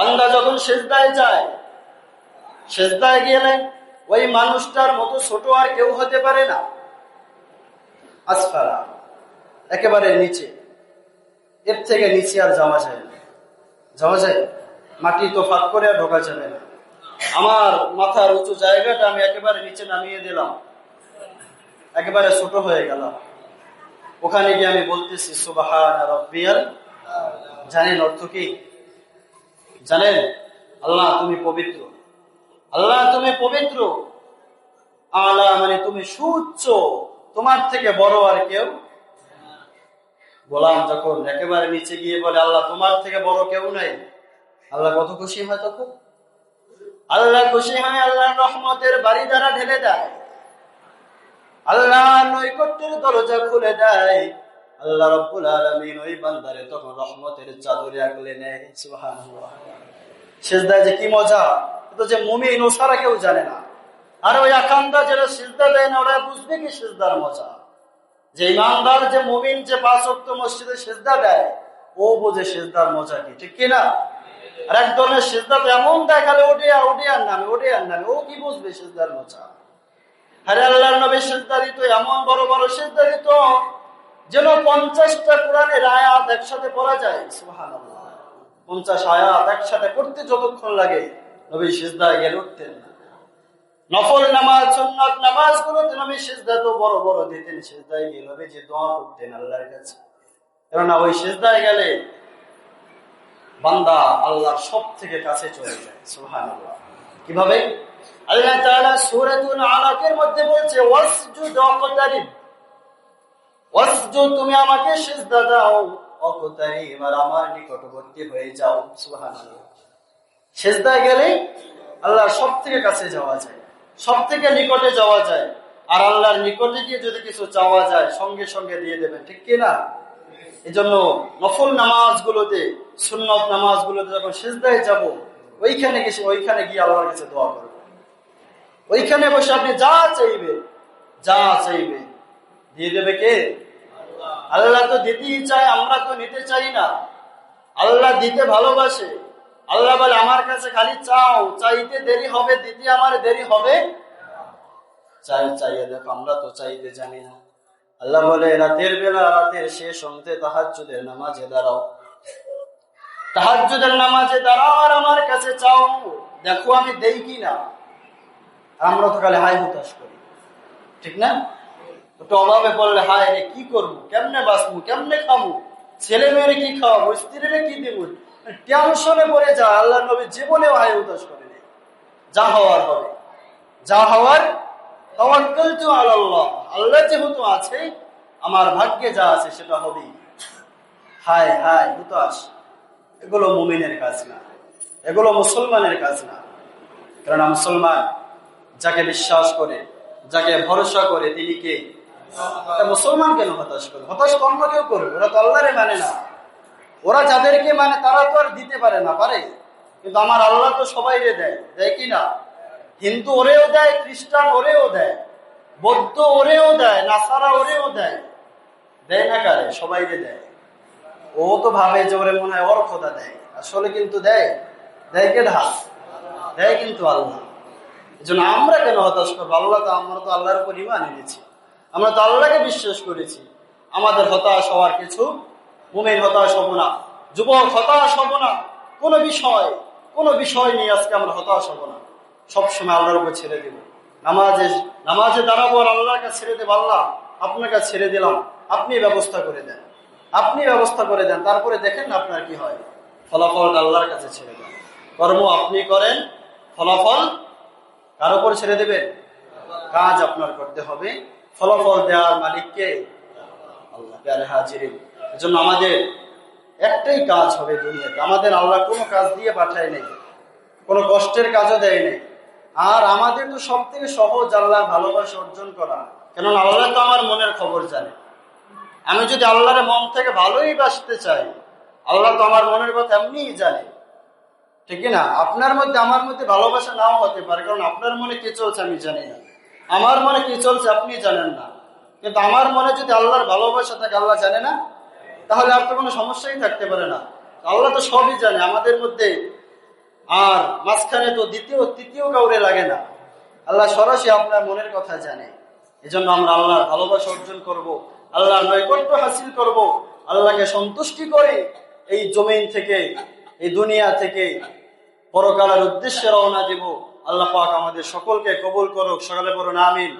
বান্দা যখন সেজদায় যায়, সেজদায় গেলে ওই মানুষটার মতো ছোট আর কেউ হতে পারে না। আসফারা একেবারে নিচে। এর থেকে নিচে আর যাওয়া যায় না। যায়? মাটি তো ফাঁক করে আর ঢোকা যাবে না। আমার মাথার উঁচু জায়গাটা আমি একেবারে নিচে নামিয়ে দিলাম। একেবারে ছোট হয়ে গেলাম। ওখানে গিয়ে আমি বলতেছি রব্বিয়াল। জানেন অর্থ কি? জানেন, আল্লাহ তুমি পবিত্র। আল্লাহ তুমি পবিত্র। আল্লাহ মানে তুমি সুচ্চ তোমার থেকে বড় আর কেউ গোলাম যখন একেবারে নিচে গিয়ে বলে, আল্লাহ, তোমার থেকে বড় কেউ নাই। আল্লাহ কত খুশি হয় তখন? আল্লাহ খুশি হয় আল্লাহ রহমতের বাড়ি দ্বারা ঢেলে দেয়। আল্লাহ নৈকট্যের দরজা খুলে দেয়। আল্লাহ রব্বুল আলমিন ওই বান্দারে তখন রহমতের চাদরে আগলে নেয়। সুবহানাল্লাহ। সেজদায় যে কি মজা? তো যে মুমিন ও সারা কেউ জানে না। আর ওই আকান্দা যারা সিজদা দেয় না, ওরা বুঝবে কি সিজদার মজা? যে ইমানদার, যে মুমিন যে পাঁচ অক্ট মসজিদে সেজদা দেয়, ও বোঝে সেজদার মজা কি, ঠিক কিনা? আর এক ধরনের সেজদা তো এমন দেখালে ওডিয়া ওডিয়ার নামে ওডিয়ার নামে, ও কি বুঝবে সেজদার মজা? আরে আল্লাহর নবী সেজদা দিত, এমন বড় বড় সেজদা দিত যেন পঞ্চাশটা কোরআনের আয়াত একসাথে পড়া যায়, সুবহানাল্লাহ। পঞ্চাশ আয়াত একসাথে পড়তে যতক্ষণ লাগে, নবী সিজদায় গেলে উঠতেন না। নফল নামাজ, সুন্নাত নামাজ গুলোতে নবী সিজদা তো বড় বড় দিতেন, সিজদায় গিয়ে নবী যে দোয়া করতেন আল্লাহর কাছে। কেননা ওই সিজদায় গেলে বান্দা আল্লাহর সব থেকে কাছে চলে যায়, সুবহানাল্লাহ। কীভাবে? আল্লাহ তাআলা সূরাতুল আলাকের মধ্যে বলছে, ওয়াসজুদ ওয়াকতারিব ওয়াসজুদ, তুমি আমাকে সিজদা দাও। ওয়াকতারিব আর আমার নিকটবর্তী হয়ে যাও, সুবহানাল্লাহ। সেজদায় গেলে সব থেকে কাছে যাওয়া যায় সব নিকটে যাওয়া যায়। আর আল্লাহর নিকটে গিয়ে যদি কিছু চাওয়া যায়, সঙ্গে সঙ্গে দিয়ে দেবেন, ঠিক কিনা? এই জন্য নফল নামাজ গুলোতে সুন্নত নামাজ গুলোতে যখন সেজদায় যাব, ওইখানে গেছে ওইখানে গিয়ে আল্লাহর কাছে দোয়া করব ওইখানে বসে আপনি যা চাইবে যা চাইবে দিয়ে দেবে কে? আল্লাহ তো দিতেই চায়, আমরা তো নিতে চাই না। আল্লাহ দিতে ভালোবাসে। আল্লাহ বলে, আমার কাছে খালি চাও, চাইতে দেরি হবে, দিতে আমার দেরি হবে চাই, চাইয়ে দেখো, আমরা তো চাইতে জানি না। আল্লাহ বলে, রাতের বেলা তাহাজ্জুদের নামাজে দাঁড়াও। তাহাজ্জুদের নামাজে দাঁড়াও আর আমার কাছে চাও। দেখো আমি দেই কি না। আমরা তো খালি হাই হুতাশ করি। ঠিক না? একটু অভাবে পড়লে হায় রে, কি করব? কেমনে বাঁচবো? কেমনে খাব? ছেলে মেয়েরে কি খাওয়াবো? স্ত্রীরে কি দেবো? টেনশনে পড়ে যা আল্লাহ নবী জীবনেও হাই উদাস করে নেই। যা হওয়ার হবে। যা হওয়ার তওয়াক্কাল তো আল্লাহ আল্লাহ যেহেতু আছে, আমার ভাগ্যে যা আছে সেটা হবেই। হায় হায় হুতাশ এগুলো মুমিনের কাজ না। এগুলো মুসলমানের কাজ না। কারণ মুসলমান যাকে বিশ্বাস করে, যাকে ভরসা করে, তিনি কে? তা মুসলমান কেন হতাশ করে হতাশ কর্ম কেউ করবে? ওরা তো মানে না। ওরা যাদেরকে মানে তারা তো আর দিতে পারে না, পারে। কিন্তু আমার আল্লাহ তো সবাই দেয়। দেয় কি না? হিন্দু ওরেও দেয়, খ্রিস্টান ওরেও দেয়, বৌদ্ধ ওরেও দেয়, নাসারা ওরেও দেয়। দেয় না কারে? সবাই দেয়। ও তো ভাবে যে ওরে মনে হয় ওর খোদা দেয়। আসলে কিন্তু দেয়। দেয় কে ঢা দেয় কিন্তু আল্লাহ। এই জন্য আমরা কেন হতাশ করব? আল্লাহ তো আমরা তো আল্লাহর উপর ইমান এনেছি। আমরা তো আল্লাহকে বিশ্বাস করেছি। আমাদের হতাশ হওয়ার কিছু মুমের হতাশ হব না। যুবক, হতাশ হব না। কোনো বিষয় কোনো বিষয় নিয়ে আজকে আমরা হতাশ হব না। সবসময় আল্লাহর উপর ছেড়ে দেব। নামাজে নামাজে দাঁড়াবো আর আল্লাহকে ছেড়ে দেব, আল্লাহ আপনাকে ছেড়ে দিলাম। আপনি ব্যবস্থা করে দেন। আপনি ব্যবস্থা করে দেন। তারপরে দেখেন আপনার কি হয়। ফলাফল আল্লাহর কাছে ছেড়ে দেন। কর্ম আপনি করেন, ফলাফল কার উপর ছেড়ে দেবেন? কাজ আপনার করতে হবে। ফলাফল দেওয়ার মালিককে আল্লাহ প্যারে হাজির এজন্য আমাদের একটাই কাজ হবে দুনিয়াতে। আমাদের আল্লাহ কোনো কাজ দিয়ে পাঠায় নেই, কোনো কষ্টের কাজও দেয় নেই। আর আমাদের তো সব থেকে সহজ আল্লাহ ভালোবাসা অর্জন করা। কেননা আল্লাহ তো আমার মনের খবর জানে। আমি যদি আল্লাহর মন থেকে ভালোই বাসতে চাই, আল্লাহ তো আমার মনের কথা এমনিই জানে। ঠিক না? আপনার মধ্যে, আমার মধ্যে ভালোবাসা নাও হতে পারে, কারণ আপনার মনে কি চলছে আমি জানি না। আমার মনে কি চলছে আপনি জানেন না। কিন্তু আমার মনে যদি আল্লাহর ভালোবাসা থাকে, আল্লাহ জানে না? তাহলে আপনার কোনো সমস্যাই থাকতে পারে না। আল্লাহ তো সবই জানে, আমাদের মধ্যে আর মাঝখানে তো দ্বিতীয়, তৃতীয় কাউরে লাগে না। আল্লাহ সরাসরি আপনার মনের কথা জানে। এজন্য আমরা আল্লাহর ভালোবাসা অর্জন করব, আল্লাহর নৈকট্য হাসিল করব, আল্লাহকে সন্তুষ্টি করে এই জমিন থেকে, এই দুনিয়া থেকে পরকালের উদ্দেশ্যে রওনা দিব। আল্লাহ পাক আমাদের সকলকে কবুল করুক সকালে করুন আমিন।